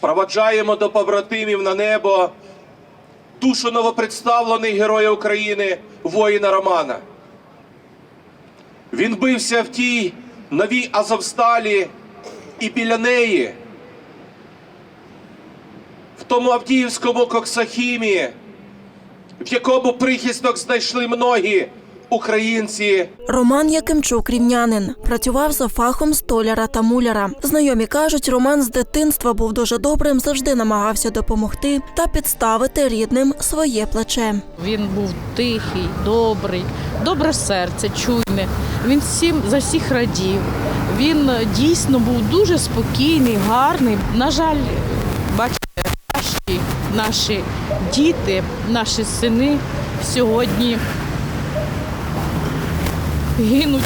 Проваджаємо до побратимів на небо душу новопредставлений Героя України, воїна Романа. Він бився в тій новій Азовсталі і біля неї, в тому Авдіївському Коксахімі, в якому прихисток знайшли многі українці. Роман Якимчук рівнянин працював за фахом столяра та муляра. Знайомі кажуть, Роман з дитинства був дуже добрим, завжди намагався допомогти та підставити рідним своє плече. Він був тихий, добрий, добре серце, чуйне. Він всім за всіх радів. Він дійсно був дуже спокійний, гарний. На жаль, бачите, наші, наші діти, наші сини сьогодні гинуть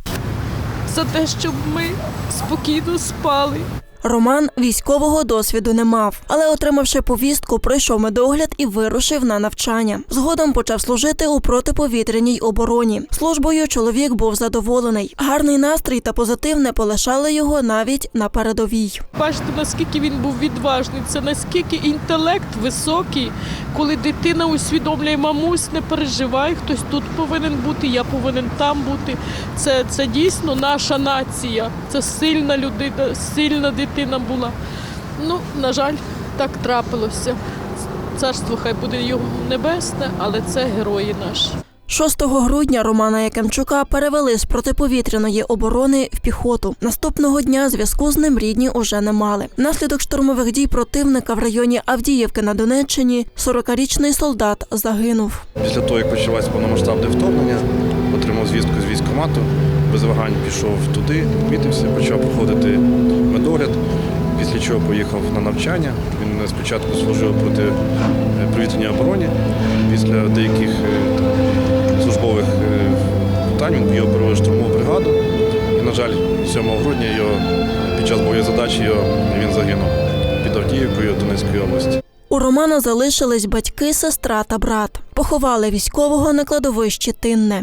за те, щоб ми спокійно спали. Роман військового досвіду не мав, але, отримавши повістку, пройшов медогляд і вирушив на навчання. Згодом почав служити у протиповітряній обороні. Службою чоловік був задоволений. Гарний настрій та позитив не полишали його навіть на передовій. Бачите, наскільки він був відважний, це наскільки інтелект високий, коли дитина усвідомлює, мамусь, не переживай, хтось тут повинен бути, я повинен там бути. Це, це дійсно наша нація. Це сильна людина, сильна дитина була. Ну, на жаль, так трапилося. Царство хай буде його небесне, але це герої наші. 6 грудня Романа Якимчука перевели з протиповітряної оборони в піхоту. Наступного дня зв'язку з ним рідні уже не мали. Внаслідок штурмових дій противника в районі Авдіївки на Донеччині 40-річний солдат загинув. Після того, як почалось повномасштабне вторгнення, отримав звістку з військкомату, без вагань пішов туди, відмітився, почав проходити медогляд, після чого поїхав на навчання. Він спочатку служив проти е, повітряній обороні. Після деяких е, службових е, питань він його перевели штурмову бригаду. І, на жаль, 7 грудня його, під час бойової задачі його, він загинув під Авдіївкою Донецької області. У Романа залишились батьки, сестра та брат. Поховали військового на кладовищі Тинне.